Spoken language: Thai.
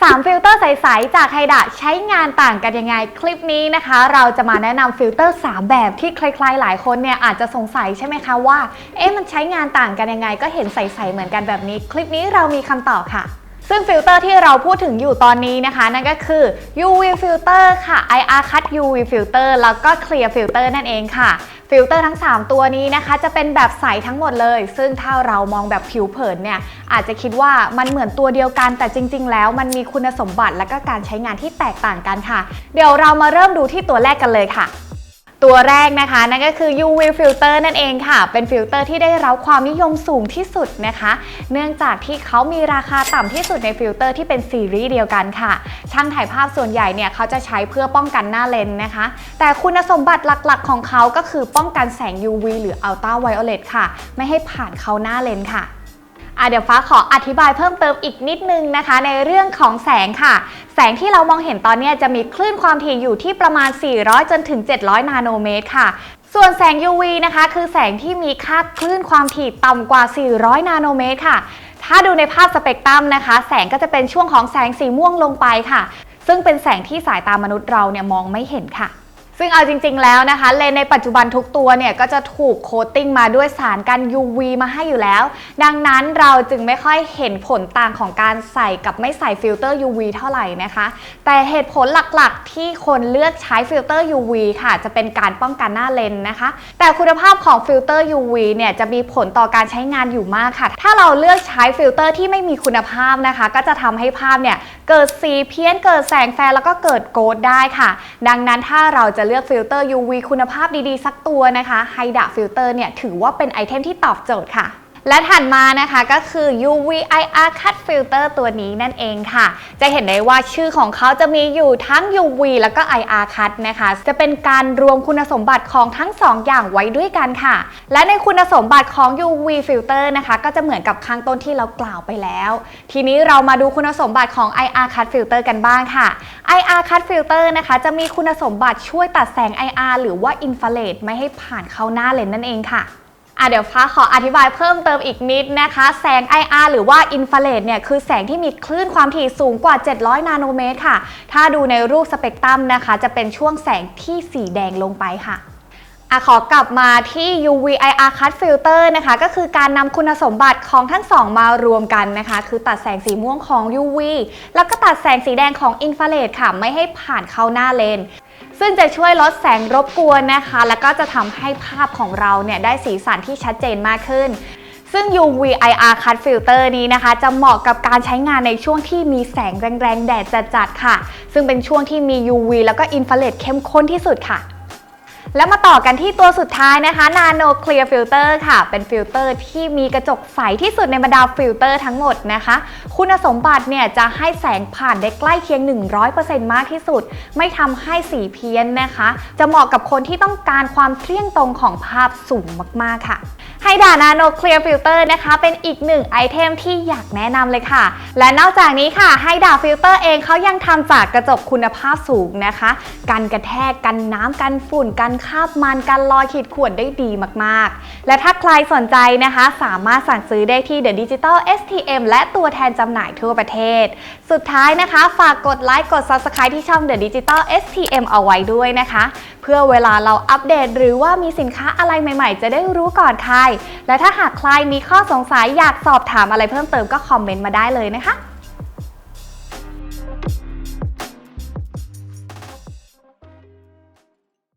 3 ฟิลเตอร์ใส ๆ จากไฮดะใช้งานต่างกันยังไง คลิปนี้นะคะ เราจะมาแนะนำฟิลเตอร์ 3 แบบที่ใครๆ หลายคนเนี่ยอาจจะสงสัยใช่ไหมคะว่า เอ๊ะมันใช้งานต่างกันยังไง ก็เห็นใส ๆ เหมือนกันแบบนี้ คลิปนี้เรามีคำตอบค่ะ ซึ่งฟิลเตอร์ที่เราพูดถึงอยู่ตอนนี้นะคะ นั่นก็คือ UV filter ค่ะ IR cut UV filter แล้วก็ clear filter นั่นเองค่ะฟิลเตอร์ทั้ง 3 ตัวนี้นะคะ จะเป็นแบบใสทั้งหมดเลย ซึ่งถ้าเรามองแบบผิวเผินเนี่ย อาจจะคิดว่ามันเหมือนตัวเดียวกันแต่จริง ๆ แล้วมันมีคุณสมบัติและก็การใช้งานที่แตกต่างกันค่ะ เดี๋ยวเรามาเริ่มดูที่ตัวแรกกันเลยค่ะ ตัวแรกนะคะนั่นก็คือ UV filter นั่นเองค่ะ เป็นฟิลเตอร์ที่ได้รับความนิยมสูงที่สุดนะคะ เนื่องจากที่เขามีราคาต่ำที่สุดในฟิลเตอร์ที่เป็นซีรีส์เดียวกันค่ะ ช่างถ่ายภาพส่วนใหญ่เนี่ยเขาจะใช้เพื่อป้องกันหน้าเลนส์นะคะ แต่คุณสมบัติหลักๆ ของเขาก็คือป้องกันแสง UV หรือ Ultra Violet ค่ะ ไม่ให้ผ่านเข้าหน้าเลนส์ค่ะ อะเดี๋ยวฟ้าขออธิบายเพิ่มเติมอีกนิดนึงนะคะ ในเรื่องของแสงค่ะ แสงที่เรามองเห็นตอนนี้จะมีคลื่นความถี่อยู่ที่ประมาณ 400 จนถึง 700 นาโนเมตรค่ะส่วนแสง UV นะคะ คือแสงที่มีค่าคลื่นความถี่ต่ำกว่า 400 นาโนเมตรค่ะ ถ้าดูในภาพสเปกตรัมนะคะ แสงก็จะเป็นช่วงของแสงสีม่วงลงไปค่ะ ซึ่งเป็นแสงที่สายตามนุษย์เราเนี่ยมองไม่เห็นค่ะ ซึ่งเอาจริง ๆ แล้วนะคะ เลนในปัจจุบันทุกตัวเนี่ยก็จะถูกโคตติ้งมาด้วยสารกัน UV มาให้อยู่แล้ว ดังนั้นเราจึงไม่ค่อยเห็นผลต่างของการใส่กับไม่ใส่ฟิลเตอร์ UV เท่าไหร่นะคะ แต่เหตุผลหลักๆ ที่คนเลือกใช้ฟิลเตอร์ UV ค่ะ จะเป็นการป้องกันหน้าเลนนะคะ แต่คุณภาพของฟิลเตอร์ UV เนี่ยจะมีผลต่อการใช้งานอยู่มากค่ะ ถ้าเราเลือกใช้ฟิลเตอร์ที่ไม่มีคุณภาพนะคะ ก็จะทำให้ภาพเนี่ยเกิดสีเพี้ยนเกิดแสงแฟร์แล้วก็เกิดโกดได้ค่ะ ดังนั้นถ้าเราจะเลือกฟิลเตอร์ UV คุณภาพดีๆ สักตัวนะคะไฮดะฟิลเตอร์เนี่ยถือว่าเป็นไอเทมที่ตอบโจทย์ค่ะ และถัดมานะคะก็คือ UV IR Cut Filter ตัวนี้นั่นเองค่ะ จะเห็นได้ว่าชื่อของเขาจะมีอยู่ทั้ง UV แล้วก็ IR Cut นะคะ จะเป็นการรวมคุณสมบัติของทั้ง 2 อย่างไว้ด้วยกันค่ะ และในคุณสมบัติของ UV Filter นะคะ ก็จะเหมือนกับข้างต้นที่เรากล่าวไปแล้ว ทีนี้เรามาดูคุณสมบัติของ IR Cut Filter กันบ้างค่ะ IR Cut Filter นะคะจะมีคุณสมบัติช่วยตัดแสง IR หรือว่า Infrared ไม่ให้ผ่านเข้าหน้าเลนส์นั่นเองค่ะ อะเดี๋ยวฟ้าขออธิบายเพิ่มเติมอีกนิดนะคะ แสง IR หรือว่าอินฟราเรดเนี่ยคือแสงที่มีคลื่นความถี่สูงกว่า 700 นาโนเมตรค่ะ ถ้าดูในรูปสเปกตรัมนะคะ จะเป็นช่วงแสงที่สีแดงลงไปค่ะอะขอกลับมาที่ UV IR Cut Filter นะคะ ก็คือการนำคุณสมบัติของทั้งสองมารวมกันนะคะ คือตัดแสงสีม่วงของ UV แล้วก็ตัดแสงสีแดงของอินฟราเรดค่ะ ไม่ให้ผ่านเข้าหน้าเลน ซึ่งจะช่วยลดแสงรบกวนนะคะ แล้วก็จะทำให้ภาพของเราเนี่ยได้สีสันที่ชัดเจนมากขึ้นซึ่ง UV IR Cut Filter นี้นะคะ จะเหมาะกับการใช้งานในช่วงที่มีแสงแรงๆ แดดจัดๆ ค่ะ ซึ่งเป็นช่วงที่มี UV แล้วก็อินฟราเรดเข้มข้นที่สุดค่ะ แล้วมาต่อกันที่ตัวสุดท้ายนะคะ Nano Clear Filter ค่ะ เป็นฟิลเตอร์ที่มีกระจกใสที่สุดในบรรดาฟิลเตอร์ทั้งหมดนะคะ คุณสมบัติเนี่ยจะให้แสงผ่านได้ใกล้เคียง 100%มากที่สุด ไม่ทำให้สีเพี้ยนนะคะ จะเหมาะกับคนที่ต้องการความเที่ยงตรงของภาพสูงมากๆค่ะ ไฮดา Nano Clear Filter นะคะ เป็นอีกหนึ่งไอเทมที่อยากแนะนำเลยค่ะ และนอกจากนี้ค่ะไฮดาฟิลเตอร์เองเขายังทำจากกระจกคุณภาพสูงนะคะ กันกระแทกกันน้ำกันฝุ่น กันคราบมันกันรอยขีดข่วนได้ดีมากๆ และถ้าใครสนใจนะคะ สามารถสั่งซื้อได้ที่ The Digital STM และตัวแทนจำหน่ายทั่วประเทศ สุดท้ายนะคะ ฝากกดไลค์กด Subscribe ที่ช่อง The Digital STM เอาไว้ด้วยนะคะ เพื่อเวลาเราอัปเดต หรือว่ามีสินค้าอะไรใหม่ ๆ จะได้รู้ก่อนใครและถ้าหากใครมีข้อสงสัยอยากสอบถามอะไรเพิ่มเติมก็คอมเมนต์มาได้เลยนะคะ